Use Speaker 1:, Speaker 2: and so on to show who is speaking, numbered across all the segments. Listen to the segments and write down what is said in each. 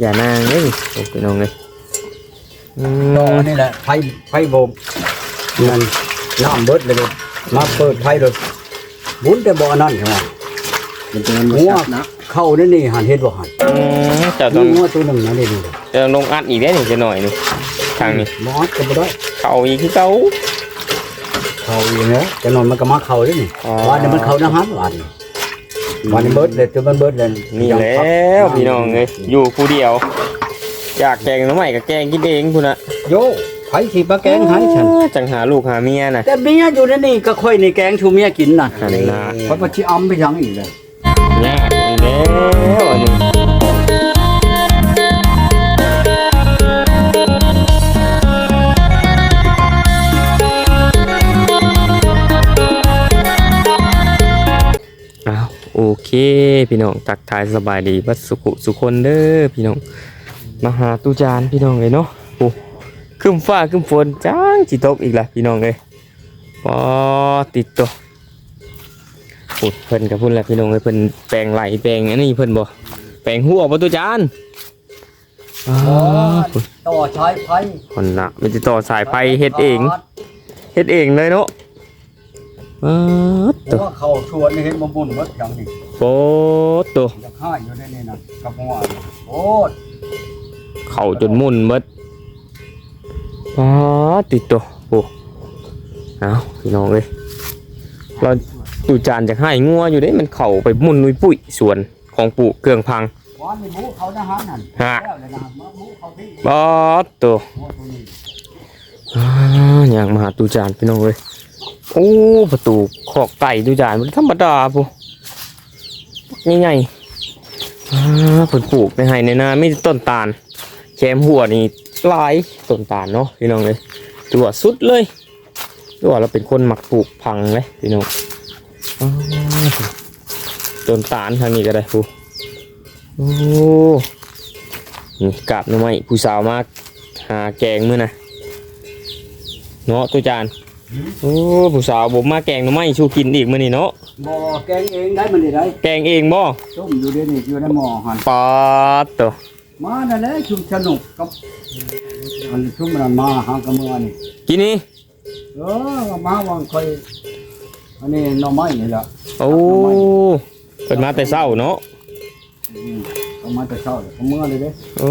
Speaker 1: อย่านางเลยโอ้พี่น้องเลยอื
Speaker 2: ต่อ
Speaker 1: ม
Speaker 2: นี่แหละไฟไฟโบกนั่นน้ำเบิดเลยมาเปิดไฟเลยบุญแต่บ่อนั่นใช่ไหม
Speaker 3: มันจะมัน
Speaker 2: หัวเข้านี่นี่หันเฮ็ดบ่หัน
Speaker 1: อืมเจ้าต้อง
Speaker 2: นี่หัวตัวหนึงนะนี่นี่
Speaker 1: เจ้าต้องลงอัดอีกได้หนึ่งจะหน่อยนี่ทางนี้
Speaker 2: บ่ฮัดก็บ่ได้
Speaker 1: เข้าอีกที่เก้า
Speaker 2: เข้าอีกแล้วจะนอนมันก็มาเข้าด้วยนี่
Speaker 1: อ๋อ
Speaker 2: วันนี้มันเข้าน้ำหันวันนี้วันนี้เบิดเลยจนมันเบิดเลย
Speaker 1: นี่แล้วพี่น้องเลยอยู่ผู้เดียว อยากแกงน้ำใหม่กับแกงกินเองคุณอะ
Speaker 2: โยไผสิปลาแกงให้ฉัน
Speaker 1: จังหาลูกหาเมียน่ะ
Speaker 2: แต่เมียอยู่ในนี่ก็ค่อยในแกงชูเมียกินน่ะ
Speaker 1: อันนี้นะ
Speaker 2: เพราะว่าสิอำไปยังอีกเลย
Speaker 1: ยากอีกแล้วอันนี้ เค พี่น้องตักทายสบายดีบัดสุขุสุคนเด้อพี่น้องมาหาตูจานพี่น้องเลยเนาะโอ้ขึ้นฟ้าขึ้นฝนจ้างจิตกอีกละพี่น้องเลยปอติดตัวพูดเพิ่นกับพุ่นแหละพี่น้องเอ้ยเพิ่นแปลงไหลแปลงอันนี้เพิ่นบ่แปลงหัวบ่ตุจานอ้าวพุ่น
Speaker 2: ต่อใช้ไฟ
Speaker 1: คนละมันจะต่อสายไฟเฮ็ดเองเฮ็ดเองเลยเนาะ อ้าว
Speaker 2: เพ
Speaker 1: ตัว
Speaker 2: ราะว่าเขาชวนนี่เห็นบ่บุญวัดอย่างนี้
Speaker 1: โปดตัว
Speaker 2: อยากให้อยู่ในนี่นะกับหัวโอ้ย
Speaker 1: เข้าจนมุ่นเบิดอ้าวติดตัวโอ้เอาพี่น้องเอ้ย เราตุจานจะให้งัวอยู่เด้มันเข้าไปมุ่นนุยปุ้ยสวนของปู่เครื่องพัง
Speaker 2: วันนี้บูเขานะฮะนั่น
Speaker 1: ฮะ
Speaker 2: แล้วเลยนะมาบูเขาพี่
Speaker 1: บอดตัว
Speaker 2: หัวตัวนี้
Speaker 1: อย่างมาหาตูจานพี่น้องเลยโอ้ประตูขอกไก่ตูจานมันธรรมดาปุ๊ง่ายๆผลปลูกในไห้ในนาไม่ต้นตาลแคมหัวนี่ลายต้นตาลเนาะพี่น้องเลยตัวสุดเลยตัวเราเป็นคนหมักปลูกพังเลยพี่น้องต้นตาลทางนี้ก็ได้ปุ๊โอ้นี่กาบหน้ำไม้ผู้สาวมากหาแกงมื้อนะ เนาะตัวจานโอ้ผู้สาวผมมาแกงหน่อไม้ชูกินอีกมื้อนี้เนาะ
Speaker 2: บ่แกงเองได้มันได้
Speaker 1: แกงเองบ่
Speaker 2: ต้มอยู่เดี๋ยวนี้อยู่ในหม้อหัน
Speaker 1: ปอดตัว
Speaker 2: มานั่นแหละชุมสนุกกับมันชุมมันมาหากระเมือนี่
Speaker 1: กินนี่
Speaker 2: เออมาวังค่อยอันนี้หน่อไม้นี่แหละ
Speaker 1: โอ้เปิดมาแต่เช้าเนาะ
Speaker 2: อืมเอามาแต่เช้าเลยกระเมือเลยเด้
Speaker 1: โอ้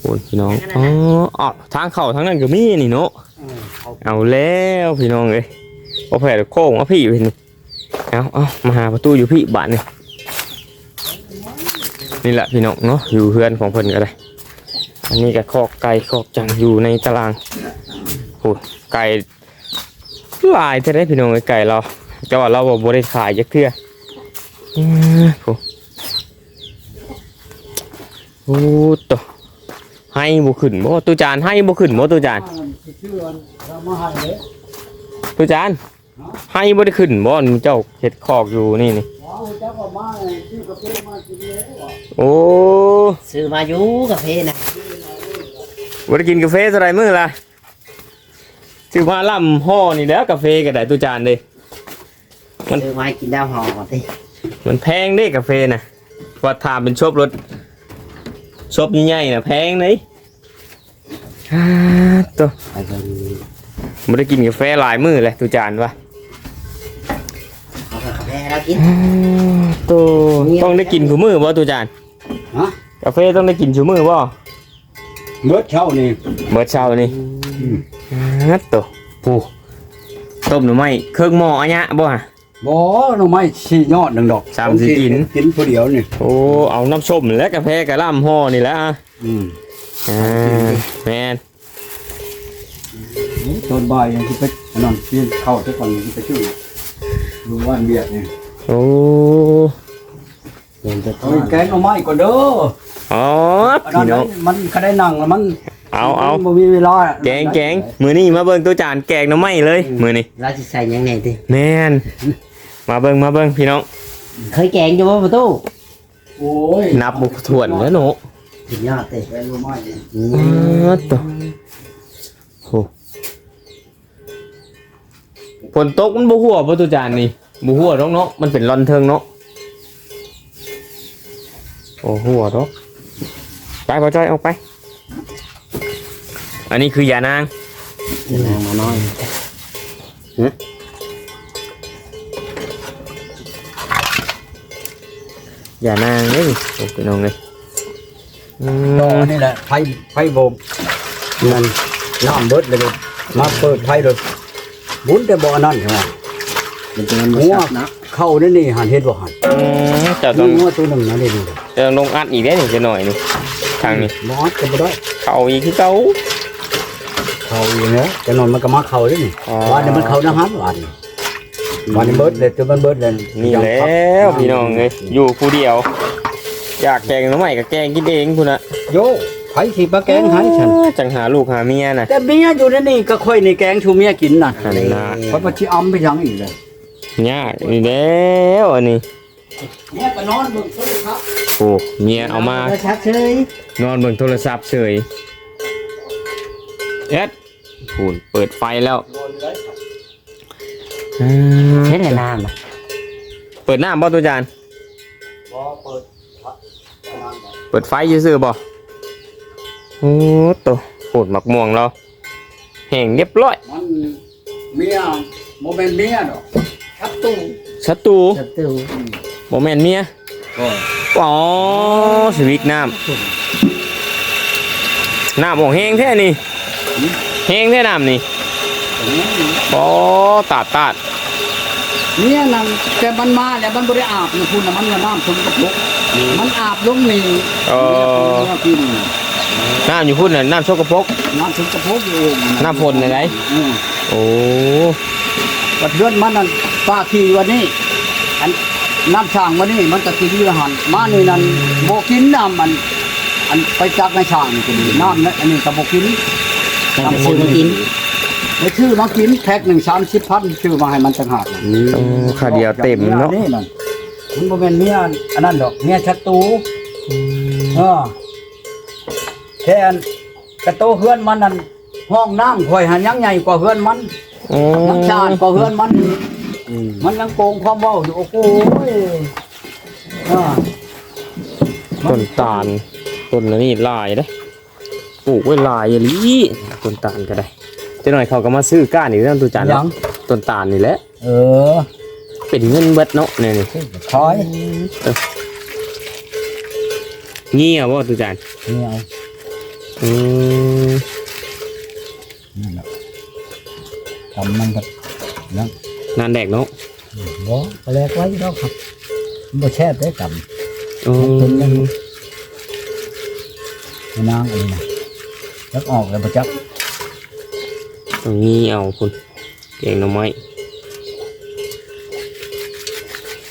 Speaker 1: โอ้ยพี่น้องอ๋ออ๋อทางเข้าทางนั้นก็มีนี่เนาะ
Speaker 2: เออเขา
Speaker 1: เอาแล้วพี่น้องเอ้ยเอาแผ่โค้งเอาพี่อยู่นี่เอาเอามาหาประตูอยู่พี่บ้านนี่นี่แหละพี่น้องเนาะอยู่เพื่อนของเพิ่นก็ได้อันนี้ก็คอกไก่คอกจังอยู่ในตารางโอ้ยไก่หลายจะได้พี่น้องเอ้ยไก่เราแต่ว่าเราบ่ได้ขายจักเทื่ออือโอ้โอ้ตัว ให้บ่ขึ้นบ่ตัวจานให้บ่ขึ้นบ่ตัวจาน
Speaker 2: ชื่ออันเรามาให้เลย
Speaker 1: ตัวจานให้บ่ได้ขึ้นบ่เจ้าเฮ็ดคอกอยู่นี่นี่
Speaker 2: ว้าวเจ้าก็มาเลยชื่อกาแฟมากินเลยว่ะ
Speaker 1: โอ้
Speaker 3: ซื้อมาอยู่กาแฟนะ
Speaker 1: บ่ได้กินกาแฟเท่าไหร่มื้อละซื้อมาล่ำห่อนี่แล้วกาแฟก็ได้ตัวจานเด้
Speaker 3: ซื้อมาให้กินดาวหอก่อนสิ
Speaker 1: มันแพงเด้กาแฟน่ะว่าถามเป็นชอบรถ ชอบใหญ่ๆน่ะแพงเลยอ่าตัว
Speaker 3: ไปเบิ่ง
Speaker 1: บ่ได้กินกาแฟหลายมื้อเลยตัวจานวะ
Speaker 3: เอากาแฟให้เรากิน
Speaker 1: อ่าตัวต้องได้กินทุกมื้อบ่ตัวจาน
Speaker 2: ฮะ
Speaker 1: กาแฟต้องได้กินทุกมื้อบ่
Speaker 2: เมื่อเช้านี่
Speaker 1: เบิดเช้านี่
Speaker 2: อืม
Speaker 1: ฮัดตัวปูต้มหน่อไม้เครื่องหม้ออันเนี้ยบ่ฮะ
Speaker 2: บ่หน่อไม้ชี้ยอดหนึ่งดอก
Speaker 1: สามสิกิน
Speaker 2: กินผู้เดียวนี่
Speaker 1: โอ้เอาน้ำส้มและกาแฟกะล่ำห่อนี่แหละอะ
Speaker 2: อืม
Speaker 1: อ่าแมน
Speaker 2: ตอนบ่ายยังที่ไปอันนั่นเปลี่ยนเข้าซะก่อนที่ไปชื่อดูว่านเบียดนี่
Speaker 1: โอ้
Speaker 3: เดินไป
Speaker 2: เอาแกงหน่อไม้ก่อนเด้อ
Speaker 1: อ๋อ
Speaker 2: อันนั้
Speaker 1: พี่
Speaker 2: น
Speaker 1: น้อง
Speaker 2: มันก็ได้นั่งแล้วมัน
Speaker 1: เอาเอา
Speaker 2: มันบ่มีเวลา
Speaker 1: แกงแกงมือนี้มาเบิ่งตัวจานแกงหน่อไม้เลย มือนี้
Speaker 3: เราจะใส่หยังไงดิ
Speaker 1: แมน มาเบิ่งมาเบิ่งพี่น้อง
Speaker 3: เคยแกงอยู่บ่ประตู
Speaker 2: โอ้ย
Speaker 1: นับบุกถ่วนแล้วหนู
Speaker 3: สุดยอดเลย
Speaker 2: แกงหน่อไม้นี่
Speaker 3: อื
Speaker 1: อ๋
Speaker 3: ม
Speaker 1: อตัวโอ้ฝนตกมันบ่หัวบ่ตุจานนี่บ่หัวดอกเนาะมันเป็นรอนเทิงเนาะโอ้หัวดอกไปพอจ้อยเอาไป อันนี้คือยานาง
Speaker 3: นางมาน้อย
Speaker 1: อย่านางเลยโอ้พี่น้องเลยอื
Speaker 2: ต่อ
Speaker 1: ม
Speaker 2: นี่แหละไฟไฟโบมนั่นน้ำเบิดเลยลูกมาเปิดไฟเลยบุญแต่บ่อนั่นใช่ไหม
Speaker 3: มันจะมันบ่
Speaker 2: หัว
Speaker 3: ชัดเนาะ
Speaker 2: เข้านี่นี่หันเฮ็ดบ่หัน
Speaker 1: อืมเจ้าต้
Speaker 2: มี
Speaker 1: อง
Speaker 2: หัวตัวหนึ่งนะนี่ดูดิ
Speaker 1: เจ้าต้องลงอัดอีกได้หนึ่งจะหน่อยนี่ทางนี้
Speaker 2: บ่อัดก็บ่ได้
Speaker 1: เข้าอีกคือเก่า
Speaker 2: เข้าอยู่เนาะจะนอนมันก็มาเข้าด้วยนี่
Speaker 1: อ๋อ
Speaker 2: วันนี้มันเข้านะฮันวันนี้ วันนี้เบิดเลยตัวมันเบิดเลย
Speaker 1: นี่แล้วพี่น้องเลยอยู่ผู้เดียว อยากแกงน้ำใหม่กับแกงกินเองคุณนะ
Speaker 2: โยไผสิมาแกงให้ฉัน
Speaker 1: จังหาลูกหาเมียน่ะ
Speaker 2: แต่เมียอยู่ในนี่ก็ค่อยในแกงชูเมียกินน่ะ
Speaker 1: หันหน้า
Speaker 2: เพราะว่าสิอำไปยังอีกเลย
Speaker 1: ยากนี่แล้วอันนี้
Speaker 2: เมียก็นอนเบิ่งโทรศัพท์
Speaker 1: โอ้เมียเอามา
Speaker 3: ชัดเฉย
Speaker 1: นอนเบิ่งโทรศัพท์เฉยเอ็ดพูนเปิดไฟแล้วอืม
Speaker 3: เห็นแต่น้ำอะ
Speaker 1: เปิดหน้าบ่ตัวจาน
Speaker 2: บ่เปิดประมาณนั้น
Speaker 1: เปิดไฟซื่อๆบ่โอ้ตัวโหดหมักม่วงเราแห้งเรียบร้อย
Speaker 2: มันเมียบ่แม่นเมียดอกชักตู้
Speaker 1: ศัตรู
Speaker 3: ศัตรู
Speaker 1: บ่แม่นเมีย
Speaker 2: ก็
Speaker 1: อ๋อสวิกน้ำน้ำของแห้งแท้นี่แห้งแท้น้ำนี่อ๋อตาดตาด
Speaker 2: เมียนั่นแต่มันมาแล้วมันบ่ได้อาบนี่คุณน่ะมันว่าน้ำสกปรกมันอาบลงนี่
Speaker 1: เออ
Speaker 2: เมียกิน
Speaker 1: น้ำอยู่พุ่นน่ะน้ำโชกปรก
Speaker 2: น้ำสกปรกอยู่
Speaker 1: น้ำฝนไหน
Speaker 2: อืม
Speaker 1: โอ้
Speaker 2: กระเทือนมันนั่นป้าขี่วันนี้อันน้ำช่างวันนี้มันก็กินอยู่หันมานี่นั่นโบกินน้ำมันอันไปจักในช่างนี่ก็ดีน้ำนะอันนี้ก็โบกิน
Speaker 3: มันจะซื้อมากิน
Speaker 2: ไม่ชื่อมากินแพ็คหนึ่งสามสิบพันชื่อมาให้มันต่างหากนะ
Speaker 1: โอ้ขาเดียวเต็มเนาะ
Speaker 2: นี่นั่นมันโมเป็นเมียอันนั้นดอกเมียชักตูเออแค่อันกระโตเฮือนมันนั่นห้องน้ำข่อยหันยังใหญ่กว่าเฮือนมัน
Speaker 1: โอ้
Speaker 2: ยังชาญกว่าเฮือนมันมันยังโกงความเว้าอยู่โอ้โหยอ่า
Speaker 1: ต้นตาลต้นอันนี้ลายเด้ปลูกไว้ลายอย่างนี้ต้นตาลก็ได้ จะหน่อยเขาก็มาซื้อก้านอีกแล้วตัวจาน
Speaker 2: ยั
Speaker 1: เนาะ
Speaker 2: ง
Speaker 1: ต้นตาลนี่แหละ
Speaker 2: เออ
Speaker 1: เป็นเงินเบิดเนาะเนี่ยนี่
Speaker 2: คอย
Speaker 1: เงี้ยบ่ตัวจาน
Speaker 2: นี่เอา
Speaker 1: อืม
Speaker 2: นั่นแหละทำมันก็นั่น
Speaker 1: นานแดกเนาะ
Speaker 2: บ่ไปแลกไว้แล้วครับบ่แช่ได้ก
Speaker 1: อืมำ
Speaker 2: นางเองนะจักออกแล้วบ่จั ก
Speaker 1: ตรงนี้เอาคุณเก่งหน่อไม้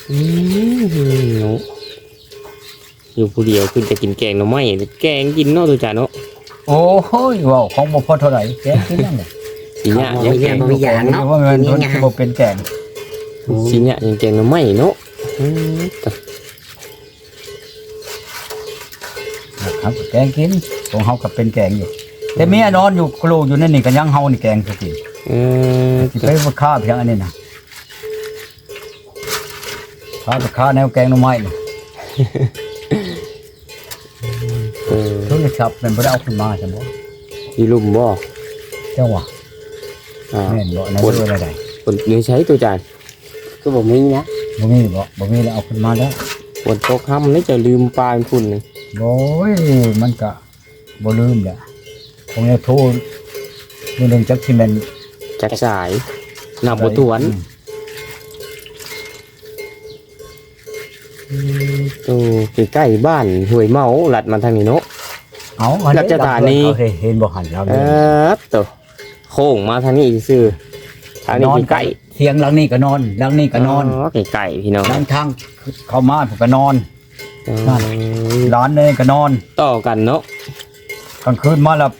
Speaker 1: อืมเนาะอยู่ผู้เดียวคือจะกินแกงหน่อไม้แกงกินเนาะตัวจานเนาะ
Speaker 2: โอ้โหว้าวของบ่พอเท่าไหร่แกงกินยังไง
Speaker 1: สีเนี้ยยังแกง
Speaker 3: บ่มียางเนาะ
Speaker 2: ว่ามัน
Speaker 3: นี่
Speaker 2: มัน
Speaker 3: ไง
Speaker 2: สิบ่เป็นแกง
Speaker 1: สีเนี้ยยังแกงหน่อไม้เนาะอืมแต่
Speaker 2: นะครับแกงกินของเฮาก็เป็นแกงอยู่ แต่เมียนอนอยู่กลูอยู่นั่นนี่ก็ยังเฮานี่แกงสิกิน
Speaker 1: เออ
Speaker 2: สิไปบ่ฆ่าเพียงอันนี้น่ะฆ่าไปฆ่าแนวแกงหน่อไม้นี่
Speaker 1: เออ
Speaker 2: โทรศัพท์มันบ่ได้เอาขึ้นมาจังบ่
Speaker 1: อีลุ่มบ่
Speaker 2: เจ้าว่า
Speaker 1: อ่า
Speaker 2: แม่นบ่ใน
Speaker 1: คน
Speaker 2: เรื่องอะไร
Speaker 1: คนนี้ใช้ตัวจาน
Speaker 3: ก็บอกมีนะ
Speaker 2: บ่มีบ่บ่มีแล้วเอาขึ้นมาแล้ว
Speaker 1: ฝนตกค่ำนี่จะลืมปลาเป็นคุณนี่
Speaker 2: โอ้ยมันก็บ่ลืมแหละ คงจะโทรมื้อหนึงจักสิแม่น
Speaker 1: จากสายหนับบัวตวน
Speaker 2: อืม
Speaker 1: ตัวใกล้ๆบ้านห้วยเมาหลัดมาทางนี้เนาะ
Speaker 2: เอาอันนี้
Speaker 1: รัชธานี
Speaker 2: เอสิเห็นบ่หันเรา
Speaker 1: เอ
Speaker 2: เนี่ย
Speaker 1: อตัวโค้งมาทางนี้ซื่อทางนี้ใกล้
Speaker 2: เทียงหลังนี้ก็นอนหลังนี้
Speaker 1: ๆ
Speaker 2: ก็นอน
Speaker 1: ใกล้ๆพี่น้อง
Speaker 2: หลังทางเข้ามาผมก็นอนนั่น
Speaker 1: อืม
Speaker 2: ร้านเลยก็นอน
Speaker 1: ต่อกันเนาะ
Speaker 2: กลางคืนมาแล้ว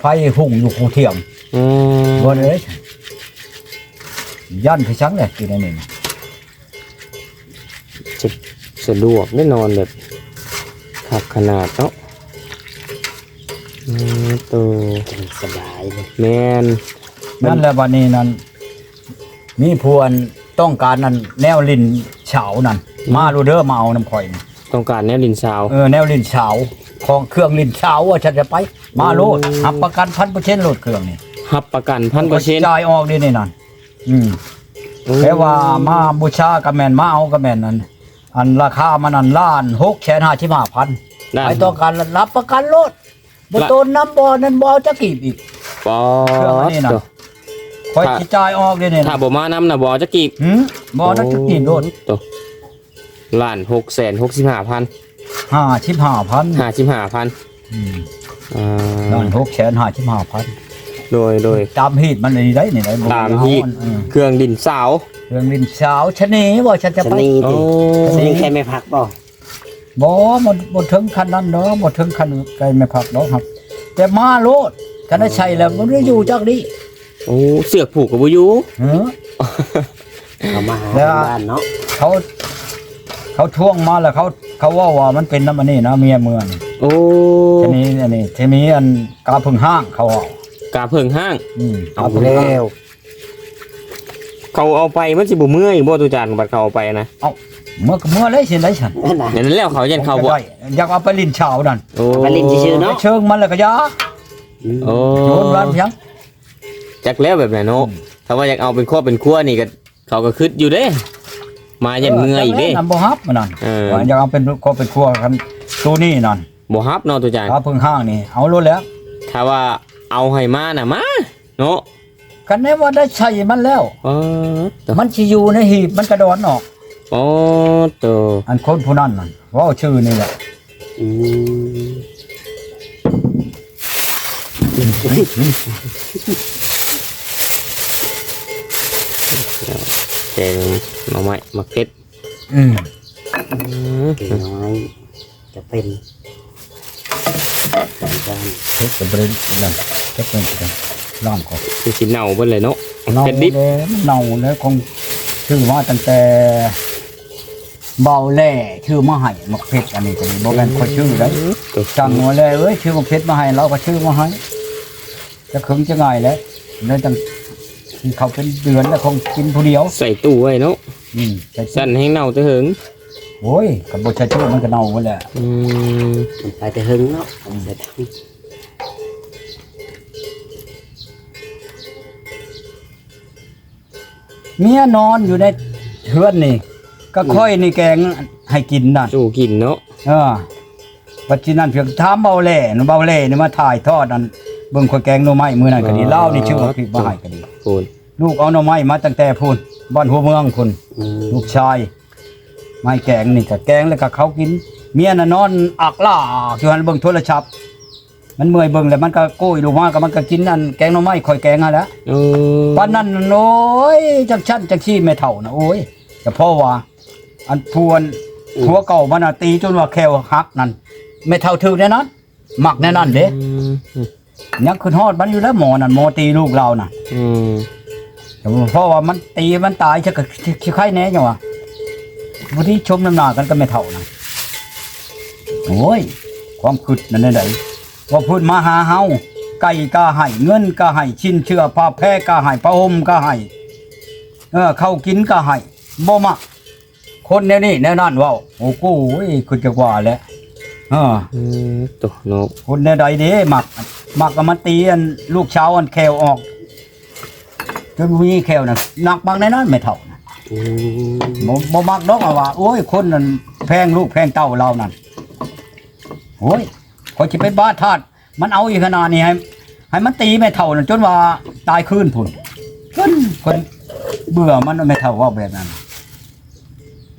Speaker 2: ไฟหุ่งอยู่คูเทียม
Speaker 1: อืม
Speaker 2: บ่เลยยันคือชังเลยกินอันนี้นะ
Speaker 1: จะสะดวกได้นอนแบบขับขนาดเนาะอืมตัว
Speaker 3: สบายเลย
Speaker 1: แมน
Speaker 2: นั่นแหละวันนี้นั่นมีพวนต้องการนั่นแนวลินเฉานั่นมาโรเดอร์มาเอาน้ำข่อยนี่
Speaker 1: ต้องการแนวดินซาว
Speaker 2: เออแนวลินเฉา ของเครื่องลินเฉาว่าฉันจะไป มาโลด
Speaker 1: โอ้
Speaker 2: หับประกันพันเปอร์เซ็นต์โลดเครื่องนี่
Speaker 1: รับประกันพันเปอร์เซ็นต์
Speaker 2: จ่ายออกดีนี่นั่นอืมแค่ว่ามาบูชากับแมนมาเอากับแมนนั่นอันราคามันอันล้านหกแสนห้าสิบห้าพัน
Speaker 1: ได้
Speaker 2: ไอ้ต้องการรับประกันโลดบ่
Speaker 1: ละ
Speaker 2: โตนน้ำบ่อนั่นบ่จะกีบอีก
Speaker 1: ปอ
Speaker 2: เครื่องอันนี้น่ะ
Speaker 1: ด
Speaker 2: คอยสิจ่ายออกดีนี่
Speaker 1: ถ้าบ่มานำน่ะบ่จะกีบ
Speaker 2: หืมบ่นั่นจะกีบโลด
Speaker 1: ตัวล้านหกแสนหกสิบห้าพัน
Speaker 2: ห้าสิบห้าพัน
Speaker 1: ห้าสิบห้าพัน
Speaker 2: อืม
Speaker 1: อ่
Speaker 2: ล้าา
Speaker 1: น
Speaker 2: หกแสนห้าสิบห้าพัน
Speaker 1: โดยโดย
Speaker 2: ตามฮีดมันเลยได้นี่ได้บ่
Speaker 1: ตามฮีต
Speaker 2: เออ
Speaker 1: เครื่องดินสาว
Speaker 2: เรื่องลินเช้าชะนีบ่ฉันจะ
Speaker 3: ช
Speaker 2: ไป
Speaker 3: นี
Speaker 1: โอ้
Speaker 3: ติชนีแค่ไม่พักบ่
Speaker 2: บ่บ่บ่ถึงขั้นนั้นเนาะบ่ถึงขั้นไกลไม่พักเนาะครับ แต่มาโลดกันได้ใช่แล้วมันได้อยู่จักนี้
Speaker 1: โอ้เสือกผูกกับบุยู
Speaker 2: เออ
Speaker 3: เขามาหา
Speaker 2: แล้ว
Speaker 3: บ้านเนาะ
Speaker 2: เขา เขาท่วงมาแล้วเขาเขาว่าว่ามันเป็นน้ำมันนี่นะเมียเมือง
Speaker 1: โอ้
Speaker 2: ทีนี้อันนี้ทีนี้อันกาพึ่งห้างเขาเอา
Speaker 1: กาเพิงห้าง
Speaker 2: อืม
Speaker 3: เอาแล้ว
Speaker 1: เขาเอาไปมันสิบ่เมื่อยบ่ตุจานบัดเขาเอาไปนะ
Speaker 2: เมื่อเมื่อเลยสิได้ฉัน
Speaker 3: นั่นน่ะ
Speaker 1: อย่างนั้นแล้วเขายันเขาบ่
Speaker 2: ได้อยากเอาไปลินเช้านั่น
Speaker 1: โอ้
Speaker 3: ไปลิ้นชื่อๆ เนาะ
Speaker 2: ไปเชิงมันแล้วก็ยา
Speaker 1: โอ้
Speaker 2: โยนร้านเพียง
Speaker 1: จักแล้วแบบไหนเนาะถ้าว่าอยากเอาเป็นครอบเป็นครัวนี่ก็เขาก็คิดอยู่เด้ มายันเมื่อยอีกเด้
Speaker 2: นำบ่ฮับมันนั่น
Speaker 1: เออ
Speaker 2: ว่าอยากเอาเป็นครอบเป็นครัวกันตัวนี้นั่น
Speaker 1: บ่ฮับเนาะตุจาน
Speaker 2: กาพึ่งห้างนี่เอาโลดแล้ว
Speaker 1: ถ้าว่าเอาให้มาน่ะมาเนาะ
Speaker 2: กันแน่ว่าได้ใช้มันแล้ว
Speaker 1: อ๋อตัว
Speaker 2: มันสิอยู่ในหีบมันกระดอนออก
Speaker 1: อ๋อตัว
Speaker 2: อันคนผู้นั้นนั่นเว่าชื่อนี่แหละ
Speaker 3: อืม
Speaker 1: แกงหน่อไม้มะเก็ด
Speaker 2: อืม
Speaker 1: อืม
Speaker 3: เด็กน้อยจะเป็นสองจาน
Speaker 2: เช็คกับเบรนนั่นเช็คเป็นกันล่างของ
Speaker 1: คือสิเน่าเบิ่นเลยเนาะ
Speaker 2: เน่า
Speaker 1: เป็ดดิบ
Speaker 2: เลยมันเน่าเลยคงชื่อว่าตั้งแต่เบาแหล่ชื่อมาให้มักเพชรอันนี้ก็มีบ่แม่นคนชื่อได้
Speaker 1: ตัว
Speaker 2: จังหัวแหล่เอ้ยชื่อมักเพชรมาให้เราก็ชื่อมาให้จะขึงจะง่ายแล้วเลยจัง เขาเป็นเดือนแล้วคงกินผู้เดียว
Speaker 1: ใส่ตู้ไว้เนาะ
Speaker 2: อืมแต่
Speaker 1: สั่นให้เน่าแตะเหิง
Speaker 2: โอ้ยกับบ่ใช่ชื่อมันก็เน่าหมดแหละ
Speaker 1: อืม
Speaker 3: มันไปแต่หึงเนาะเอาใส่ถัง
Speaker 2: เมียนอนอยู่ในเฮือนนี่ ก็ค่อยนี่แกงให้กินนั่น
Speaker 1: สู้กินเนาะ
Speaker 2: เออปัจจุบันเพียงถามเบาแหล่นเบาแหล่นี่มาถ่ายทอดนั่น เบิ่งคนแกงหน่อไม้มื้อนั้นก็ดีเล่านี่ชื่อว่าพริกบ่ให้ก็ดี
Speaker 1: โคน
Speaker 2: ลูกเอาหน่อไม้มาตั้งแต่พุ่นบ้านหัวเมืองพุ่น
Speaker 3: อืม
Speaker 2: ลูกชายไม้แกงนี่ก็แกงแล้วก็เขากิน เมียน่ะนอนอักล่าอยู่หันเบิ่งโทรศัพท์มันเมื่อยเบิ่งแล้วมันก็โก้ยลงมาก็มันก็กินอันแกงหน่อไม้ข่อยแกงหั่นแหละ
Speaker 1: เออ
Speaker 2: ปานนั้นโอ้ยจักชั้นจักขี้ไม่เท่านะโอ้ยแต่พ่อว่า อันพวนหัวเก่ามันน่ะตีจนว่าแควหักนั่นไม่เท่าถึกแน่นอนหมักแน่นอนเด้
Speaker 1: อืม
Speaker 2: ยังขึ้นฮอดมันอยู่แล้วหมอนั่นหมอตีลูกเราน่ะ
Speaker 1: อืม
Speaker 2: แต่ว่าเพราะว่ามันตีมันตายชักก็ขี้ไข่แน่จังวะบางทีชมน้ำหน้ากันก็ไม่เท่านะโอ้ย ความคิดนั่นได้ว่าพูดมาหาเฮาไก่ก็ให้เงินก็ให้ชิ้นเชื่อผ้าแพร่ก็ให้ผ้าห่มก็ให้เออเข้าวกินก็ให้บ่มักคนแนวนี้แนวนั้นเว้าโอ้กูโอ้ยคือจะว่าแหล้วเออ
Speaker 1: อืมตัวเนาะ
Speaker 2: คนแนวใดเด้มัก มักก็มาตีอันลูกเช้าอันแควออก จนมีแควน่ะหนักบางแน่นอนไม่เท่านะ
Speaker 3: อืม
Speaker 2: บ่บ่มักดอกอะว่า โอ้ย คนนั้นแพงลูกแพงเต้าเรานั่นโอ้ยขอยสิไปบ้าทาดมันเอาอีกขนาดนี้ให้ให้มันตีไม่เท่านั่นจนว่าตายคืนพุ่นจนคนเบื่อมันไม่เท่าว่าแบบนั้น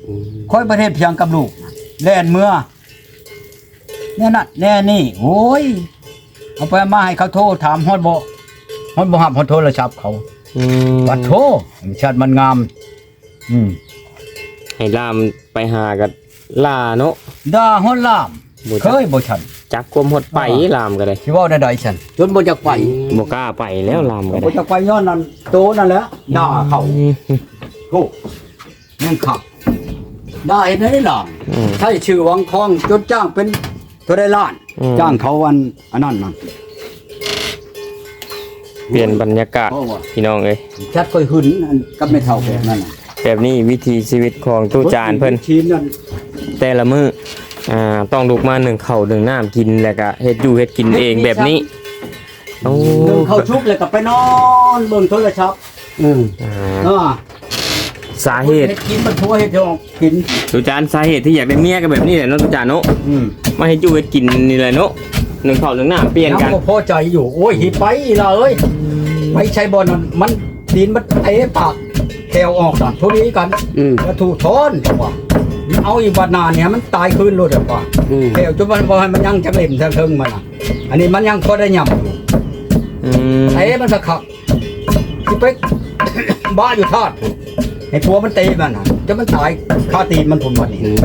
Speaker 3: อืม
Speaker 2: ค่อยประเทศเพียงกับลูกแล่นเมื่อแน่นั่นแน่นี่โอ้ย เอาไปมาให้เขาโทรถามฮอดบ่ฮอดบ่หับฮอดโทรศัพท์เขา
Speaker 1: อืม
Speaker 2: วัดโทชาติมันงาม อืม
Speaker 1: ให้ลามไปหากับล่าเนาะ
Speaker 2: ด่าฮอดลาม
Speaker 1: บ่
Speaker 2: เค
Speaker 1: จัก
Speaker 2: ยบ่ฉัน
Speaker 1: จักความหดไปลามก็ได้
Speaker 2: สิเว้าได้ใดฉันจนบ่จักไป
Speaker 1: บ่กล้าไปแล้วลามก็
Speaker 2: บ่
Speaker 1: ได้
Speaker 2: จักไปย้อนนั่นโตนั่นแหละด่าเขา
Speaker 1: อืม
Speaker 2: โอ้ยังขับด่าเห็นได้หลัง
Speaker 1: อืม
Speaker 2: ใช่ชื่อวังคองจดจ้างเป็น เท่าได้ล้าน
Speaker 1: อืม
Speaker 2: จ้างเขาวันอันนั้นนั่น
Speaker 1: เปลี่ยนบรรยากาศ
Speaker 2: เพราะว่า
Speaker 1: พี่น้องเอ้ย
Speaker 2: ชัดค่อยหึนอันกับไม่เท่าแบบนั้นน่ะ
Speaker 1: แบบนี้วิถีชีวิตของตู้จานเพิ่น
Speaker 2: ชิ้นนั่น
Speaker 1: แต่ละมื้ออ่าต้องลุกมาหนึ่งข้าวหนึ่งน้ำกินแล้วก็เฮ็ดอยู่เฮ็ดกินเองแบบนี้โอ้
Speaker 2: เดินเข้าชุกเลยก็ไปนอนเบิ่งโทรศัพท์
Speaker 3: อืม
Speaker 1: อ่า
Speaker 2: เออ
Speaker 1: สาเหตุ
Speaker 2: ฮ็ดกินมันทั่วเฮ็ดให้ออกกิน
Speaker 1: ตู้จานสาเหตุที่อยากได้เมียก็แบบนี้แหละเนาะตู้จานเนาะ
Speaker 2: อืม
Speaker 1: มาเฮ็ดอยู่เฮ็ดกินนี่แหละเนาะหนึ่งข้าวหนึ่งน้ำเปลี่ยนกัน
Speaker 2: ยังบ่พอใจอยู่ โอ้ยหิไปล่ะเอ้ยไม่ใช่บอลนั่นมันดินมันเตะปากแถวออกนั่นทุนี้กัน
Speaker 3: อืม
Speaker 2: ก็ถูกทอนว่าเอาอีกบาดนาเนี่ยมันตายคืนโลดอะว่า
Speaker 3: อืม
Speaker 2: แถวจนมันบ่ให้มันยังจังเล่มจังเทิงมันน่ะอันนี้มันยังพอได้ย่ำอยู่
Speaker 1: อืม
Speaker 2: เตะมันสักขักสิไป บ้าอยู่ทอด ให้ผัวมันเตะมันน่ะจนมันตายคาตีนมันผมวันนี้
Speaker 3: อืม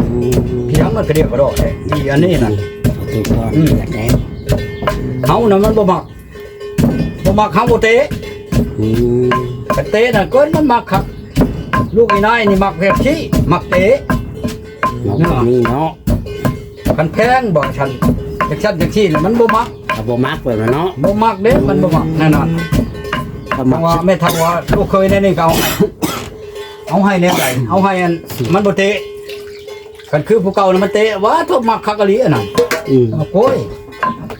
Speaker 2: เพียงมันก็เรียกกระโดดเลยอีอันนี้น่ะ
Speaker 3: ถูกต้อง
Speaker 2: อืม
Speaker 3: อยากได้
Speaker 2: เฮาน่ะมันบ่มักบ่มักเฮาบ่เตะ
Speaker 3: อืม
Speaker 2: แต่เตะน่ะเกินมันมักครับ ลูกอีนายนี่มักแบบชี้มักเตะ
Speaker 3: เนาะนี่เนาะ
Speaker 2: คันแพงบ่ฉันจักชันจักชี้น่ะมันบ่มัก
Speaker 3: เอาบ่มักแบบนั้นเนาะ
Speaker 2: บ่มักเด้มันบ่มักแน่นอน
Speaker 3: ถ้า
Speaker 2: เพ
Speaker 3: มัก
Speaker 2: ราะว่าแม่ทักว่าลูกเคยแน่นี่ก็เอาให้ เอาให้แน่ใดเอาให้อันมันบ่เตะกันคือผู้เก่าน่ะมันเตะว่าทุกมักคักอะลีอันนั้น
Speaker 3: อืม
Speaker 2: โอ้ย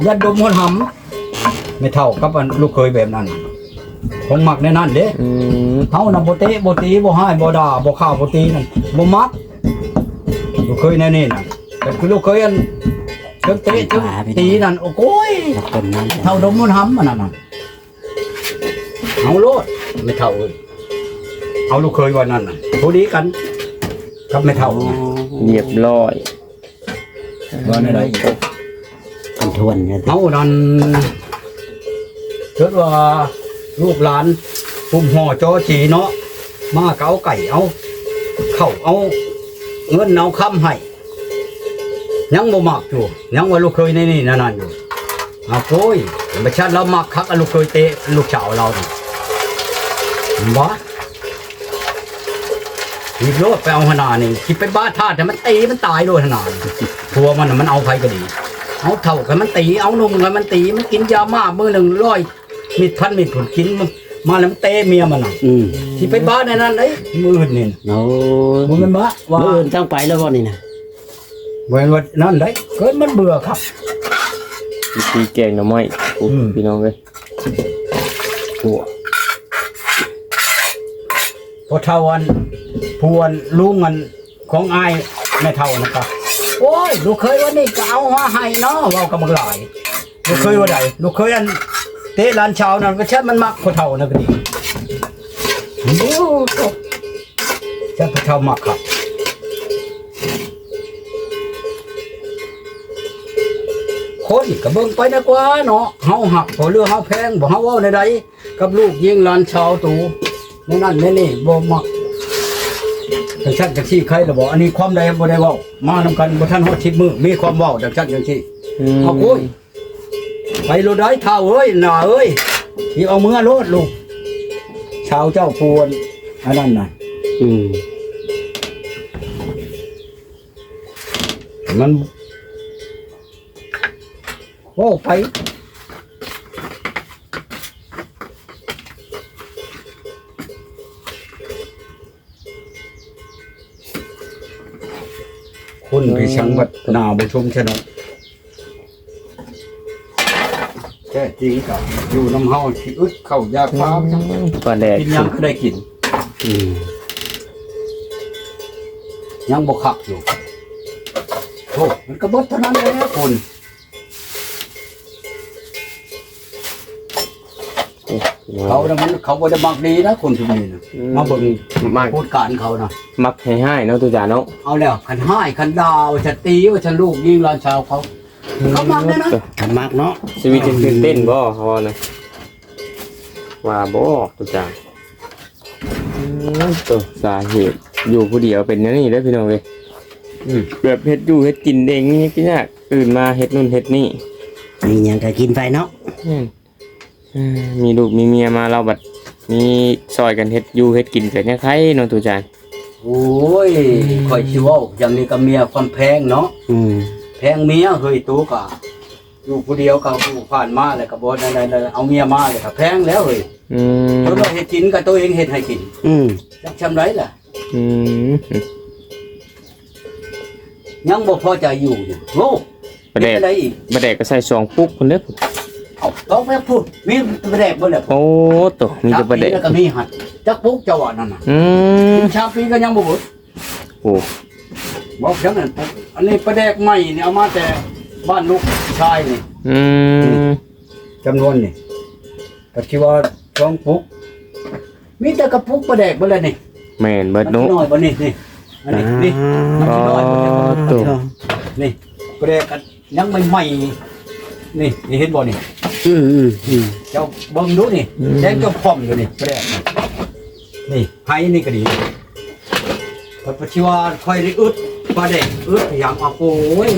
Speaker 2: ยัดดมหนหำไม่เท่ากับอันลูกเคยแบบนั้นคงมักแน่นั่นเด้
Speaker 1: อืม
Speaker 2: เฮาน่ะบ่เตะบ่ตีบ่ให้บ่ด่าบ่ฆ่าบ่ตีนั่นบ่มักลูกเคยแน่นี่น่ะแต่คือลูกเคยอันเชิงเตะเชิงตีนั่นโอ้โย
Speaker 3: ถ้าคนนั้น
Speaker 2: เท่าดมมันหำมันนั่นน่ะเอาโลดไม่เท่าเอ้ย เอาลูกเคยวันนั้นน่ะผู้ดีกันกับไม่เท่า
Speaker 3: โอ้
Speaker 2: น่ะ
Speaker 1: เรียบร้อย
Speaker 2: ว่าในใด
Speaker 3: คนทวนเนี่ย
Speaker 2: เฮานั่นคิดว่าลูกหลานปุ่มห่อจอจีเนาะมาเกาไก่เอา เข้าเอา เงินเอาคำให้ยังบ่มักอยู่ยังว่าลูกเคยในนี่นั่นๆอยู่เอาโอ้ยไม่ใช่เรามักคักเอาลูกเคยเตะลูกสาวเรานี่บ้า อีกโลดไปเอาขนาดนี่คิดไปบ้าท่าแต่มันตีมันตายโลดขนาดนี่ทัวมันน่ะมันเอาใครก็ดี เอาเท่ากันมันตีเอานุ่มกันมันตีมันกินยามามือหนึ่งร้อยมิดพันมิดผลกินมันมาแล้วมันเตะเมียมันอะ
Speaker 3: อืม
Speaker 2: ที่ไปบ้านในนั้นเอ้ยมืออื่นนี่น่ะ
Speaker 3: โอ้
Speaker 2: มันเป็นบ้าว่า
Speaker 3: มื้ออื่นต้องไปแล้วบ่นี่นะ
Speaker 2: เว้นวันนั่นได้เกิดมันเบื่อครับ
Speaker 1: วิธีแกงหน่อไม้โอ้
Speaker 2: อืม
Speaker 1: พี่น้องเอ้ย
Speaker 2: ผัว พอเท่าวันพวนลุงมันของอายแม่เท่านะครับโอ้ยลูกเคยวันนี้ก็เอามาให้เนาะเว้ากับบักหลายลูกเคยว่าใดลูกเคยอันเตะหลานชาวนั่นก็เช่นมันมักพอเท่านั่นก็ดีโอ้โหเช่นพอเท่ามักครับคนก็เบิ่งไปนะกว่าเนาะเฮาหักพอเรื่องเฮาแพงบ่เฮาเว้าในใดกับลูกยิงหลานชาวตู ในนั้นในนี่บ่มักจังซั่นจังซี่ใครล่ะบ่อันนี้ความใดบ่ได้เว้ามานำกันบ่ทันฮอดชิดมือมีความเว้าจังซั่นจังซี่
Speaker 1: ม
Speaker 2: เอาโอ้ยไปโลดได้เท่าเอ้ยหน้าเอ้ยนี่เอามือโลดลูกชาวเจ้าปวนอันนั้นน่ะ
Speaker 3: อืม
Speaker 2: มันโอ้ไป คุณพี่ชังวัดนาบุชมชนะแค่จริงกับอยู่น้ำเฮาที่อึดเข้ายากฟ้าจัง
Speaker 1: ปลาแดก
Speaker 2: กินยังก็ได้กิน
Speaker 3: อืม
Speaker 2: ยังบกขักอยู่โอ้มันก็เบดเท่านั้นเลยนะคุณ เขาน่ะมันเขาบ่ได้มักดีนะคนที่นี่นะมาเบิ่ง
Speaker 1: มาก
Speaker 2: พูดการเขานะ
Speaker 1: มักให้ให้เนาะตู้จานเนาะ
Speaker 2: เอาแล้วคันห้ายคันดาวจะตีว่าจะลูกยิงหลานชาวเขา เขามักแน่นะ
Speaker 3: กันมักเนาะ
Speaker 1: ชีวิตจะตื่นเต้นบ่เขาว่านะว่าบ่ตู้จานอืมตัวสาเหตุอยู่ผู้เดียวเป็นอย่างนี้เด้อพี่น้องเว้ย
Speaker 2: อืม
Speaker 1: แบบเฮ็ดอยู่เฮ็ดกินเองนี่กินยากตื่นมาเฮ็ดนู่นเฮ็ดนี่
Speaker 3: มีหยังก็กินไปเนาะ
Speaker 1: อืมอื มมีลูกมีเมียมาเราบัดมีซอยกันเฮ็ดอยู่เฮ็ดกินเกิดเนี่ยใครเนาะตู้จาน
Speaker 2: โอ้ยคอยชิเว่าอย่างนี้กับเมียความแพงเนาะ
Speaker 3: อืม
Speaker 2: แพงเมียเฮ้ยตู้กะอยู่ผู้เดียวกับผู้ผ่านมาเลยกับบอสอะไรๆเอาเมียมาเลยครับแพงแล้วเฮ้ย
Speaker 1: อืม
Speaker 2: เพราะว่าเฮ็ดกินกับตัวเองเฮ็ดให้กิน
Speaker 3: อืม
Speaker 2: จักชำไรล่ะ
Speaker 1: อืม
Speaker 2: ยังบ่พอใจอยู่อยู่โลก
Speaker 1: ประเดก
Speaker 2: อะไรอีก
Speaker 1: ประเดกก็ใส่สองปุ๊กคนเด้อ
Speaker 2: เอาต้องแม่พูดมีประแดกบ่เล่ะ
Speaker 1: โอ้ตัวมีแต่ประเดก
Speaker 2: แล้วก็มีหัดจักปุ๊กจังหวะนั่นน่ะ
Speaker 1: อืม
Speaker 2: ชาปีก็ยังบ่หมด
Speaker 1: โอ้
Speaker 2: บอกจังนั้นอันนี้ประแดกใหม่นี่เอามาแต่บ้านลูกชายนี่
Speaker 1: อืม
Speaker 2: จำนวนนี่ก็คิดว่าช่องปุ๊กมีแต่กระปุกประแดกบ่เลยนี่
Speaker 1: แม่นเบิด
Speaker 2: มัน
Speaker 1: เนุ
Speaker 2: น้อยบ่นี่นี่อันนี้นี่มันน้อยบ่นี่
Speaker 1: ตัว
Speaker 2: นี่ประแดกอันยังใหม่ๆนี่นี่เห็นบ่นี่
Speaker 3: อืมอืมอืม
Speaker 2: เจ้าเบิ่งดูนี่แจ้งเจ้าพร้อมอยู่นี่ประแดกนี่นี่ไห้นี่ก็ดีเพราะว่าค่อยได้อึดประแดกอึดพยายามเอาโอ้ย